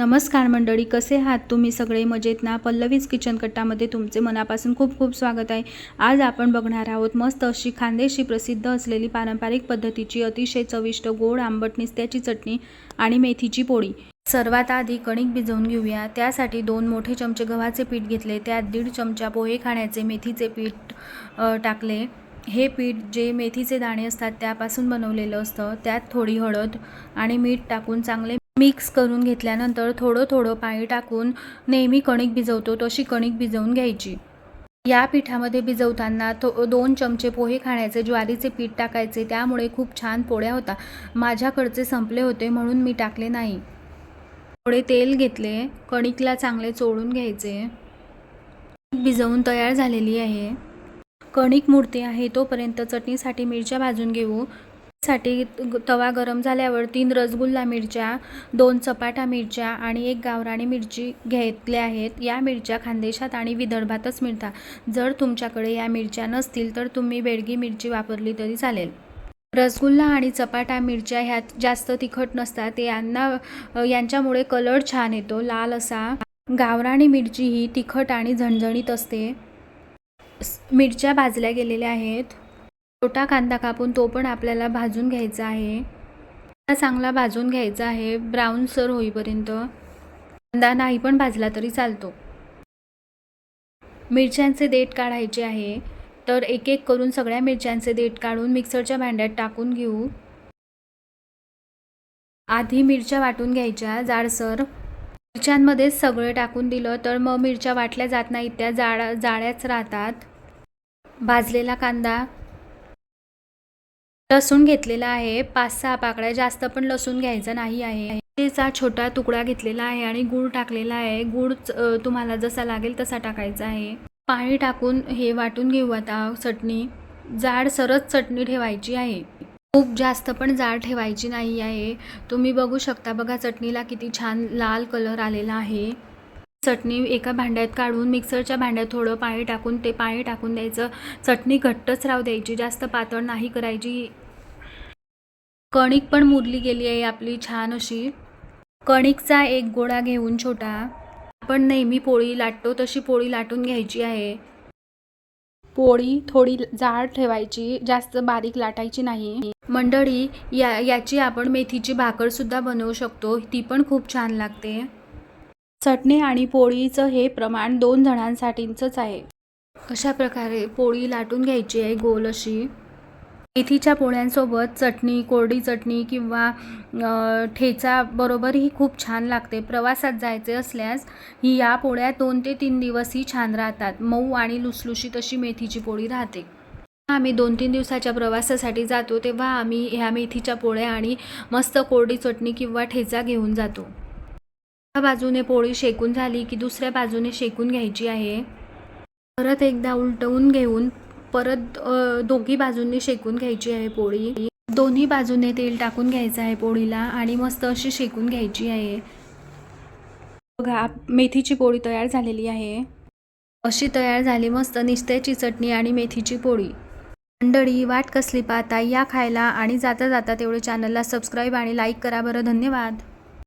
नमस्कार मंडळी कसे आहात तुम्ही सगळे? मजेत ना? पल्लवीज किचन कट्टामध्ये तुमचे मनापासून खूप खूप स्वागत आहे. आज आपण बघणार आहोत मस्त अशी खानदेशी प्रसिद्ध असलेली पारंपरिक पद्धतीची अतिशय चविष्ट गोड आंबट निस्त्याची चटणी आणि मेथीची पोळी. सर्वात आधी कणिक भिजवून घेऊया. त्यासाठी दोन मोठे चमचे गव्हाचे पीठ घेतले. त्यात दीड चमचा पोहे खाण्याचे मेथीचे पीठ टाकले. हे पीठ जे मेथीचे दाणे असतात त्यापासून बनवलेलं असतं. त्यात थोडी हळद आणि मीठ टाकून चांगले मिक्स करून घेतल्यानंतर थोडं थोडं पाणी टाकून नेहमी कणिक भिजवतो तशी कणिक भिजवून घ्यायची. या पिठामध्ये भिजवताना तो दोन चमचे पोहे खाण्याचे ज्वारीचे पीठ टाकायचे त्यामुळे खूप छान पोळ्या होता. माझ्याकडचे संपले होते म्हणून मी टाकले नाही. थोडे तेल घेतले कणिकला चांगले चोळून घ्यायचे. भिजवून तयार झालेली आहे. कणिक मुरते आहे तोपर्यंत चटणीसाठी मिरच्या भाजून घेऊ. साठी तवा गरम झाल्यावर तीन रसगुल्ला मिरच्या दोन चपाटा मिरच्या आणि एक गावराणी मिरची घेतल्या आहेत. या मिरच्या खानदेशात आणि विदर्भातच मिळतात. जर तुमच्याकडे या मिरच्या नसतील तर तुम्ही बेडगी मिरची वापरली तरी चालेल. रसगुल्ला आणि चपाटा मिरच्या ह्यात जास्त तिखट नसतात. यांना यांच्यामुळे कलर छान येतो. लाल असा. गावराणी मिरची ही तिखट आणि झणझणीत असते. मिरच्या भाजल्या गेलेल्या आहेत. छोटा कांदा कापून तो पण आपल्याला भाजून घ्यायचा आहे. चांगला भाजून घ्यायचा आहे. ब्राऊन सर होईपर्यंत. कांदा नाही पण भाजला तरी चालतो. मिरच्यांचे देठ काढायचे आहे. तर एक एक करून सगळ्या मिरच्यांचे देठ काढून मिक्सरच्या भांड्यात टाकून घेऊ. आधी मिरच्या वाटून घ्यायच्या जाडसर मिरच्यांमध्येच सगळं टाकून दिलं तर मग मिरच्या वाटल्या जात नाहीत त्या जाळा जाळ्याच राहतात. भाजलेला कांदा. लसूण घेतलेला आहे. पाच सहा पाकळ्या जास्त पण लसूण घ्यायचा नाही आहे. चा छोटा तुकडा घेतलेला आहे आणि गूळ टाकलेला आहे. गूळ तुम्हाला जसा लागेल तसा टाकायचा आहे. पाणी टाकून हे वाटून घेऊ आता चटणी. जाड सरच चटणी ठेवायची आहे. खूप जास्त पण जाड ठेवायची नाही आहे. तुम्ही बघू शकता बघा चटणीला किती छान लाल कलर आलेला आहे. चटणी एका भांड्यात काढून मिक्सरच्या भांड्यात थोडं पाणी टाकून ते पाणी टाकून द्यायचं. चटणी घट्टच राहू द्यायची. जास्त पातळ नाही करायची. कणिक पण मुरली गेली आहे आपली छान अशी. कणिकचा एक गोळा घेऊन छोटा. आपण नेहमी पोळी लाटतो तशी पोळी लाटून घ्यायची आहे. पोळी थोडी जाड ठेवायची जास्त बारीक लाटायची नाही. मंडळी या याची आपण मेथीची भाकरसुद्धा बनवू शकतो ती पण खूप छान लागते. चटणी आणि पोळीचं हे प्रमाण दोन जणांसाठीचंच आहे. अशा प्रकारे पोळी लाटून घ्यायची आहे गोल अशी. मेथीच्या पोळ्यांसोबत चटणी कोरडी चटणी किंवा अ, ठेचा खूप छान लागते. प्रवासात जायचे असल्यास ही या पोळ्या दोन ते तीन दिवसही छान राहतात. मऊ आणि लुसलुशीत अशी मेथीची पोळी राहते. आम्ही दोन तीन दिवसाच्या प्रवासासाठी जातो तेव्हा आम्ही ह्या मेथीच्या पोळ्या आणि मस्त कोरडी चटणी किंवा ठेचा घेऊन जातो. एका बाजूने पोळी शेकून झाली की दुसऱ्या बाजूने शेकून घ्यायची आहे. परत एकदा उलटवून घेऊन परत दोघी बाजूंनी शेकून घ्यायची आहे पोळी. दोन्ही बाजूने तेल टाकून घ्यायचं आहे पोळीला आणि मस्त अशी शेकून घ्यायची आहे. बघा मेथीची पोळी तयार झालेली आहे. अशी तयार झाली मस्त निस्त्याची चटणी आणि मेथीची पोळी. मंडळी वाट कसली पाहता या खायला आणि जाता जाता तेवढे चॅनलला सबस्क्राईब आणि लाईक करा बरं. धन्यवाद.